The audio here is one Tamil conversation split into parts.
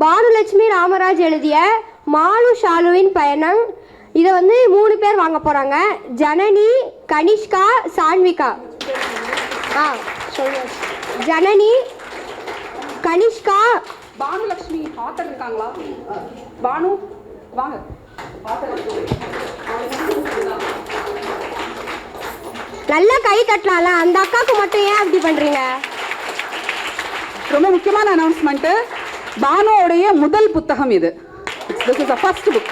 பானுலட்சுமி ராமராஜ் எழுதிய மாலு ஷாலுவின் பயணம். இதை வந்து மூணு பேர் வாங்க போகிறாங்க ஜனனி கனிஷ்கா சான்விகா. ஆ ஜனனி கனிஷ்கா பானுலக்ஷ்மி ஆத்தர் இருக்காங்களா? பானு வாங்க. நல்லா கை தட்டலாம்ல. அந்த அக்காவுக்கு மட்டும் ஏன் அப்படி பண்ணுறீங்க ரொம்ப முக்கியமான அனௌன்ஸ்மெண்ட்டு பானுவோடைய முதல் புத்தகம் இது. This is first book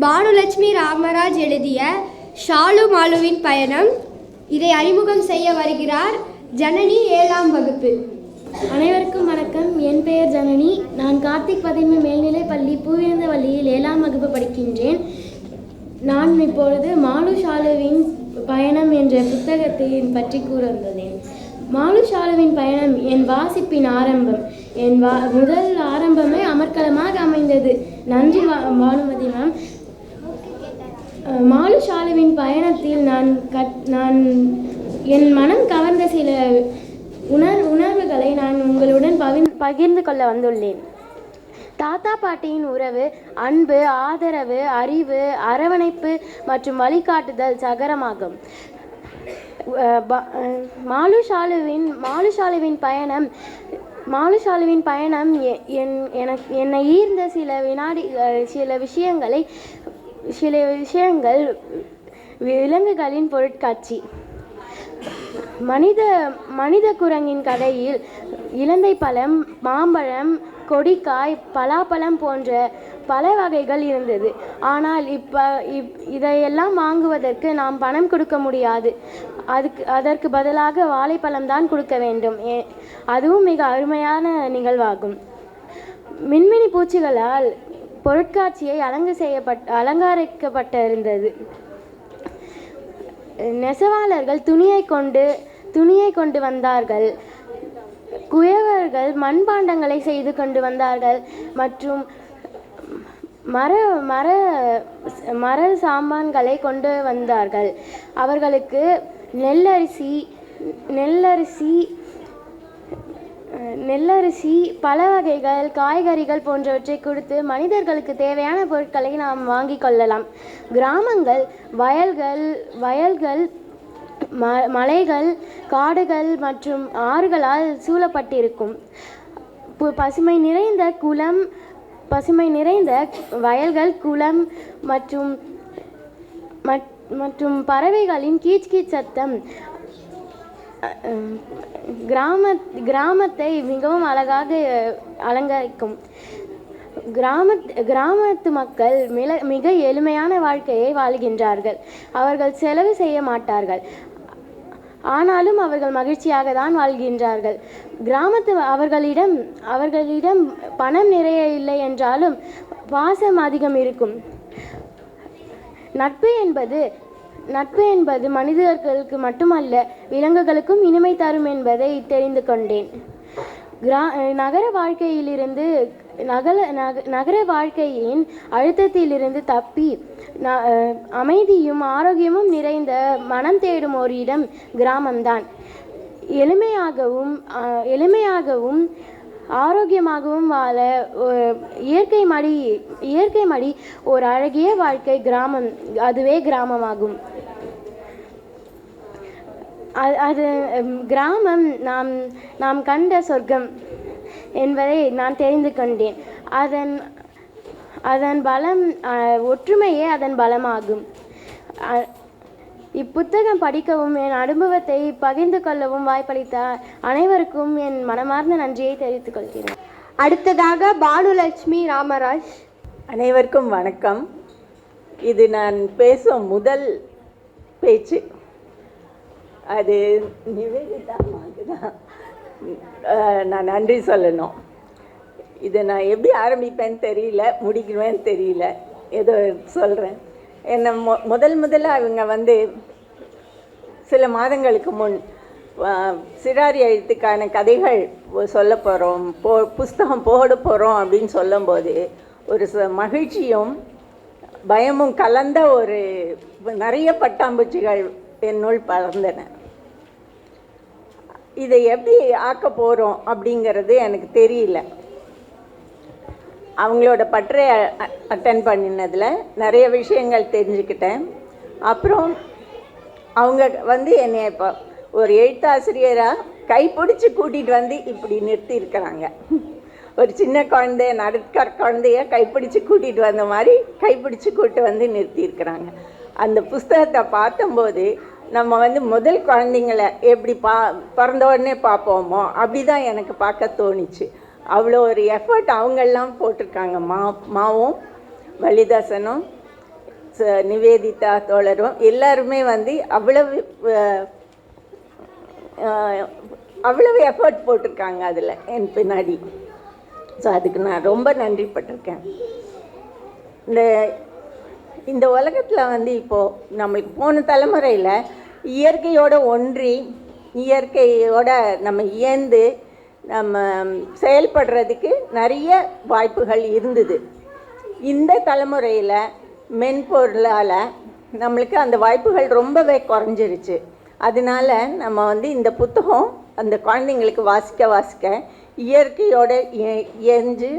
Bhanulakshmi Ramaraj எழுதிய ஷாலு மாலுவின் பயணம். இதை அறிமுகம் செய்ய வருகிறார் ஜனனி ஏழாம் வகுப்பு. அனைவருக்கும் வணக்கம். என் பெயர் ஜனனி. நான் கார்த்திக் பதின்மை மேல்நிலைப் பள்ளி பூவிருந்தவள்ளியில் ஏழாம் வகுப்பு படிக்கின்றேன். நான் இப்பொழுது மாலு ஷாலுவின் பயணம் என்ற புத்தகத்தை பற்றி கூற மாலுஷாலுவின் பயணம் என் வாசிப்பின் ஆரம்பம். என் வா முதல் ஆரம்பமே அமர்க்கலமாக அமைந்தது. நன்றி வா பானுமதி மேம் மாலுஷாலுவின் பயணத்தில் நான் கட் நான் என் மனம் கவர்ந்த சில உணர் உணர்வுகளை நான் உங்களுடன் பகிர்ந்து பகிர்ந்து கொள்ள வந்துள்ளேன். தாத்தா பாட்டியின் உறவு அன்பு ஆதரவு அறிவு அரவணைப்பு மற்றும் வழிகாட்டுதல் சகரமாகும். மாலுஷாலுவின் மாலுஷாலுவின் பயணம் மாலுஷாலுவின் பயணம் என் எனக்கு என்னை ஈர்ந்த சில வினாடி சில விஷயங்களை சில விஷயங்கள் விலங்குகளின் பொருட்காட்சி. மனித மனித குரங்கின் கடையில் இலந்தை பழம் மாம்பழம் கொடிக்காய் பலாப்பழம் போன்ற பல வகைகள் இருந்தது. ஆனால் இப்போ இப் இதையெல்லாம் வாங்குவதற்கு நாம் பணம் கொடுக்க முடியாது. அதுக்கு அதற்கு பதிலாக வாழைப்பழம் தான் கொடுக்க வேண்டும். ஏ அதுவும் மிக அருமையான நிகழ்வாகும். மின்மினி பூச்சிகளால் பொருட்காட்சியை அலங்கு செய்யப்பட் அலங்கரிக்கப்பட்டிருந்தது. நெசவாளர்கள் துணியை கொண்டு துணியை கொண்டு வந்தார்கள். குயவர்கள் மண்பாண்டங்களை செய்து கொண்டு வந்தார்கள். மற்றும் மர மர மர சாமான்களை கொண்டு வந்தார்கள். அவர்களுக்கு நெல்லரிசி நெல்லரிசி நெல்லரிசி பல வகைகள் காய்கறிகள் போன்றவற்றை கொடுத்து மனிதர்களுக்கு தேவையான பொருட்களை நாம் வாங்கிக் கொள்ளலாம். கிராமங்கள் வயல்கள் வயல்கள் ம மலைகள் காடுகள் மற்றும் ஆறுகளால் சூழப்பட்டிருக்கும். பு- பசுமை நிறைந்த குளம் பசுமை நிறைந்த வயல்கள் குளம் மற்றும் மட்- மற்றும் பறவைகளின் கீச் கீச் சத்தம். கிராம கிராமத்தை மிகவும் அழகாக அலங்கரிக்கும். கிராம கிராமத்து மக்கள் மில மிக எளிமையான வாழ்க்கையை வாழ்கின்றார்கள். அவர்கள் செலவு செய்ய மாட்டார்கள். ஆனாலும் அவர்கள் மகிழ்ச்சியாக தான் வாழ்கின்றார்கள். கிராமத்து அவர்களிடம் அவர்களிடம் பணம் நிறைய இல்லை என்றாலும் பாசம் அதிகம் இருக்கும். நட்பு என்பது நட்பு என்பது மனிதர்களுக்கு மட்டுமல்ல விலங்குகளுக்கும் இனிமை தரும் என்பதை தெரிந்து கொண்டேன். கிரா நகர வாழ்க்கையிலிருந்து நகர நக நகர வாழ்க்கையின் அழுத்தத்திலிருந்து தப்பி ந- அமைதியும் ஆரோக்கியமும் நிறைந்த மனம் தேடும் ஒரு இடம் கிராமம்தான். எளிமையாகவும் எளிமையாகவும் ஆரோக்கியமாகவும் வாழ இயற்கை மடி இயற்கை மடி ஒரு அழகிய வாழ்க்கை கிராமம் அதுவே கிராமமாகும். அது கிராமம் நாம் நாம் கண்ட சொர்க்கம் என்பதை நான் தெரிந்து கொண்டேன். அதன் அதன் பலம் ஒற்றுமையே அதன் பலமாகும். இப்புத்தகம் படிக்கவும் என் அனுபவத்தை பகிர்ந்து கொள்ளவும் வாய்ப்பளித்த அனைவருக்கும் என் மனமார்ந்த நன்றியை தெரிவித்துக் கொள்கிறேன். அடுத்ததாக பானுலட்சுமி ராமராஜ். அனைவருக்கும் வணக்கம். இது நான் பேசும் முதல் பேச்சு. அது நிவேதிதா தான் நான் நன்றி சொல்லணும். இதை நான் எப்படி ஆரம்பிப்பேன்னு தெரியல முடிக்குவேன்னு தெரியல. ஏதோ சொல்கிறேன் என்னை மொ முதல் முதல்ல அவங்க வந்து சில மாதங்களுக்கு முன் ஆ, சிறாரி எழுத்துக்கான கதைகள் சொல்ல போகிறோம் போ புஸ்தகம் போட போகிறோம் அப்படின்னு சொல்லும்போது ஒரு ச மகிழ்ச்சியும் பயமும் கலந்த ஒரு நிறைய பட்டாம்பூச்சிகள் என்னுள் பறந்தன. இதை எப்படி ஆக்க போகிறோம் அப்படிங்கிறது எனக்கு தெரியல. அவங்களோட பற்றை அட்டன் பண்ணினதில் நிறைய விஷயங்கள் தெரிஞ்சுக்கிட்டேன். அப்புறம் அவங்க வந்து என்னை இப்போ ஒரு எழுத்தாசிரியராக கைப்பிடிச்சி கூட்டிகிட்டு வந்து இப்படி நிறுத்தியிருக்கிறாங்க. ஒரு சின்ன குழந்தைய நடுக்கற குழந்தைய கைப்பிடிச்சு கூட்டிகிட்டு வந்த மாதிரி கைப்பிடிச்சு கூட்டு வந்து நிறுத்தியிருக்கிறாங்க. அந்த புஸ்தகத்தை பார்த்தம்போது நம்ம வந்து முதல் குழந்தைங்கள எப்படி பா பிறந்த உடனே பார்ப்போமோ அப்படி தான் எனக்கு பார்க்க தோணுச்சு. அவ்வளோ ஒரு எஃபர்ட் அவங்கெல்லாம் போட்டிருக்காங்க. மா மாவும் வலிதாசனும் ச- நிவேதிதா தோழரும் எல்லாருமே வந்து அவ்வளவு அவ்வளவு எஃபர்ட் போட்டிருக்காங்க அதில் என் பின்னாடி. ஸோ அதுக்கு நான் ரொம்ப நன்றிப்பட்டிருக்கேன் இந்த இந்த உலகத்தில் வந்து இப்போது நம்மளுக்கு போன தலைமுறையில் இயற்கையோட ஒன்றி இயற்கையோட நம்ம இயந்து நம்ம செயல்படுறதுக்கு நிறைய வாய்ப்புகள் இருந்தது. இந்த தலைமுறையில் மென்பொருளால் நம்மளுக்கு அந்த வாய்ப்புகள் ரொம்பவே குறைஞ்சிருச்சு. அதனால நம்ம வந்து இந்த புத்தகம் அந்த குழந்தைங்களுக்கு வாசிக்க வாசிக்க இயற்கையோட இயஞ்சு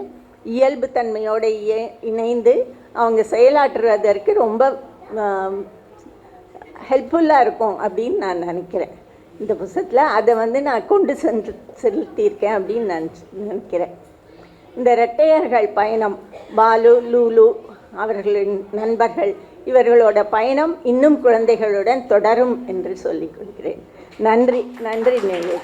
இயல்புத்தன்மையோட இய இணைந்து அவங்க செயலாற்றுவதற்கு ரொம்ப ஹெல்ப்ஃபுல்லாக இருக்கும் அப்படின்னு நான் நினைக்கிறேன். இந்த புத்தகத்தில் அதை வந்து நான் கொண்டு சென்று செலுத்தியிருக்கேன் அப்படின்னு நான் நினைக்கிறேன். இந்த இரட்டையர்கள் பயணம் பாலு லூலு அவர்களின் நண்பர்கள் இவர்களோட பயணம் இன்னும் குழந்தைகளுடன் தொடரும் என்று சொல்லிக் கொள்கிறேன். நன்றி நன்றி நேயர்